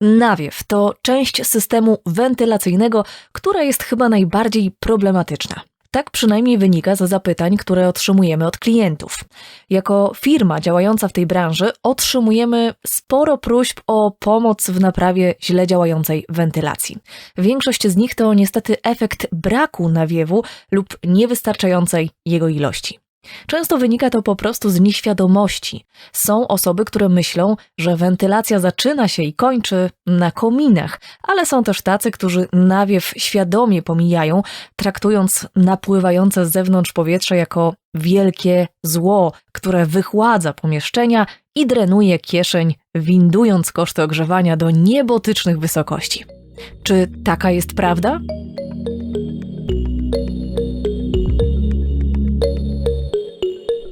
Nawiew to część systemu wentylacyjnego, która jest chyba najbardziej problematyczna. Tak przynajmniej wynika ze zapytań, które otrzymujemy od klientów. Jako firma działająca w tej branży otrzymujemy sporo próśb o pomoc w naprawie źle działającej wentylacji. Większość z nich to niestety efekt braku nawiewu lub niewystarczającej jego ilości. Często wynika to po prostu z nieświadomości. Są osoby, które myślą, że wentylacja zaczyna się i kończy na kominach, ale są też tacy, którzy nawiew świadomie pomijają, traktując napływające z zewnątrz powietrze jako wielkie zło, które wychładza pomieszczenia i drenuje kieszeń, windując koszty ogrzewania do niebotycznych wysokości. Czy taka jest prawda?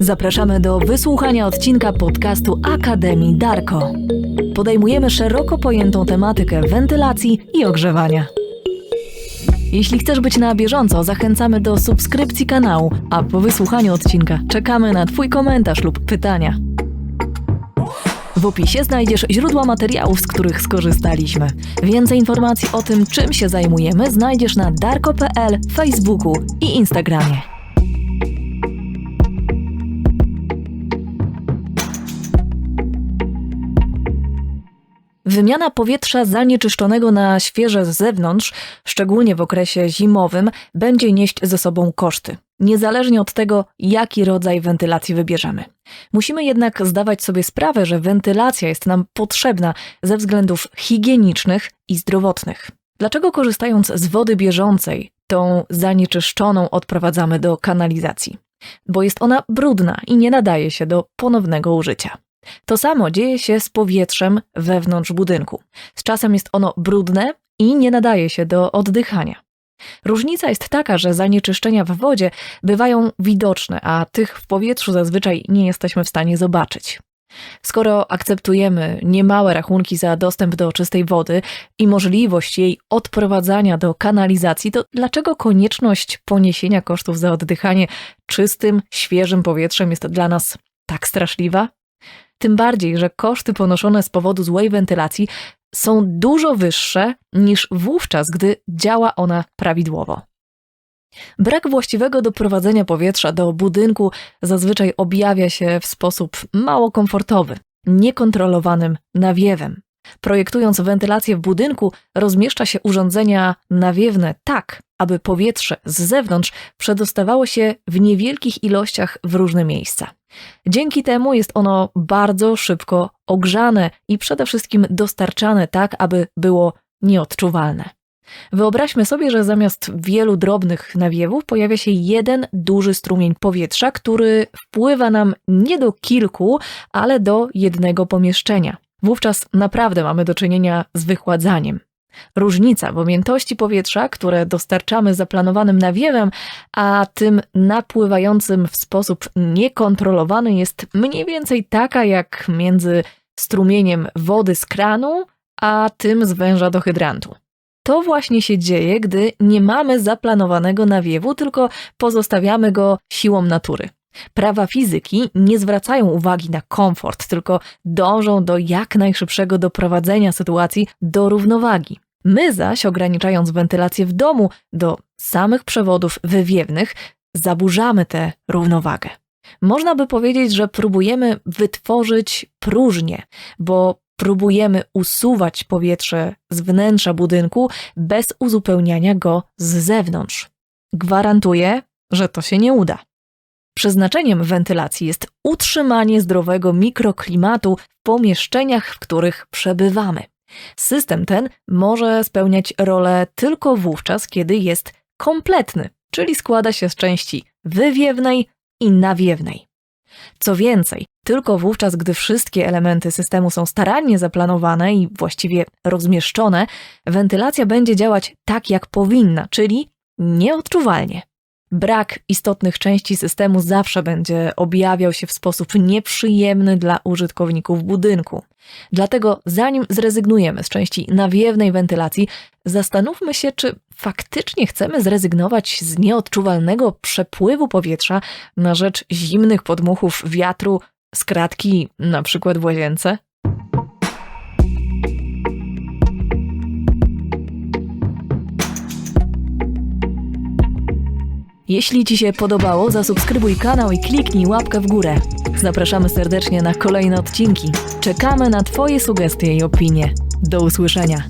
Zapraszamy do wysłuchania odcinka podcastu Akademii Darko. Podejmujemy szeroko pojętą tematykę wentylacji i ogrzewania. Jeśli chcesz być na bieżąco, zachęcamy do subskrypcji kanału, a po wysłuchaniu odcinka czekamy na Twój komentarz lub pytania. W opisie znajdziesz źródła materiałów, z których skorzystaliśmy. Więcej informacji o tym, czym się zajmujemy, znajdziesz na darko.pl, Facebooku i Instagramie. Wymiana powietrza zanieczyszczonego na świeże z zewnątrz, szczególnie w okresie zimowym, będzie nieść ze sobą koszty, niezależnie od tego, jaki rodzaj wentylacji wybierzemy. Musimy jednak zdawać sobie sprawę, że wentylacja jest nam potrzebna ze względów higienicznych i zdrowotnych. Dlaczego korzystając z wody bieżącej, tą zanieczyszczoną odprowadzamy do kanalizacji? Bo jest ona brudna i nie nadaje się do ponownego użycia. To samo dzieje się z powietrzem wewnątrz budynku. Z czasem jest ono brudne i nie nadaje się do oddychania. Różnica jest taka, że zanieczyszczenia w wodzie bywają widoczne, a tych w powietrzu zazwyczaj nie jesteśmy w stanie zobaczyć. Skoro akceptujemy niemałe rachunki za dostęp do czystej wody i możliwość jej odprowadzania do kanalizacji, to dlaczego konieczność poniesienia kosztów za oddychanie czystym, świeżym powietrzem jest dla nas tak straszliwa? Tym bardziej, że koszty ponoszone z powodu złej wentylacji są dużo wyższe niż wówczas, gdy działa ona prawidłowo. Brak właściwego doprowadzenia powietrza do budynku zazwyczaj objawia się w sposób mało komfortowy, niekontrolowanym nawiewem. Projektując wentylację w budynku, rozmieszcza się urządzenia nawiewne tak, aby powietrze z zewnątrz przedostawało się w niewielkich ilościach w różne miejsca. Dzięki temu jest ono bardzo szybko ogrzane i przede wszystkim dostarczane tak, aby było nieodczuwalne. Wyobraźmy sobie, że zamiast wielu drobnych nawiewów pojawia się jeden duży strumień powietrza, który wpływa nam nie do kilku, ale do jednego pomieszczenia. Wówczas naprawdę mamy do czynienia z wychładzaniem. Różnica w objętości powietrza, które dostarczamy zaplanowanym nawiewem, a tym napływającym w sposób niekontrolowany jest mniej więcej taka jak między strumieniem wody z kranu, a tym z węża do hydrantu. To właśnie się dzieje, gdy nie mamy zaplanowanego nawiewu, tylko pozostawiamy go siłą natury. Prawa fizyki nie zwracają uwagi na komfort, tylko dążą do jak najszybszego doprowadzenia sytuacji do równowagi. My zaś, ograniczając wentylację w domu do samych przewodów wywiewnych, zaburzamy tę równowagę. Można by powiedzieć, że próbujemy wytworzyć próżnię, bo próbujemy usuwać powietrze z wnętrza budynku bez uzupełniania go z zewnątrz. Gwarantuję, że to się nie uda. Przeznaczeniem wentylacji jest utrzymanie zdrowego mikroklimatu w pomieszczeniach, w których przebywamy. System ten może spełniać rolę tylko wówczas, kiedy jest kompletny, czyli składa się z części wywiewnej i nawiewnej. Co więcej, tylko wówczas, gdy wszystkie elementy systemu są starannie zaplanowane i właściwie rozmieszczone, wentylacja będzie działać tak, jak powinna, czyli nieodczuwalnie. Brak istotnych części systemu zawsze będzie objawiał się w sposób nieprzyjemny dla użytkowników budynku. Dlatego, zanim zrezygnujemy z części nawiewnej wentylacji, zastanówmy się, czy faktycznie chcemy zrezygnować z nieodczuwalnego przepływu powietrza na rzecz zimnych podmuchów wiatru z kratki, na przykład w łazience. Jeśli Ci się podobało, zasubskrybuj kanał i kliknij łapkę w górę. Zapraszamy serdecznie na kolejne odcinki. Czekamy na Twoje sugestie i opinie. Do usłyszenia.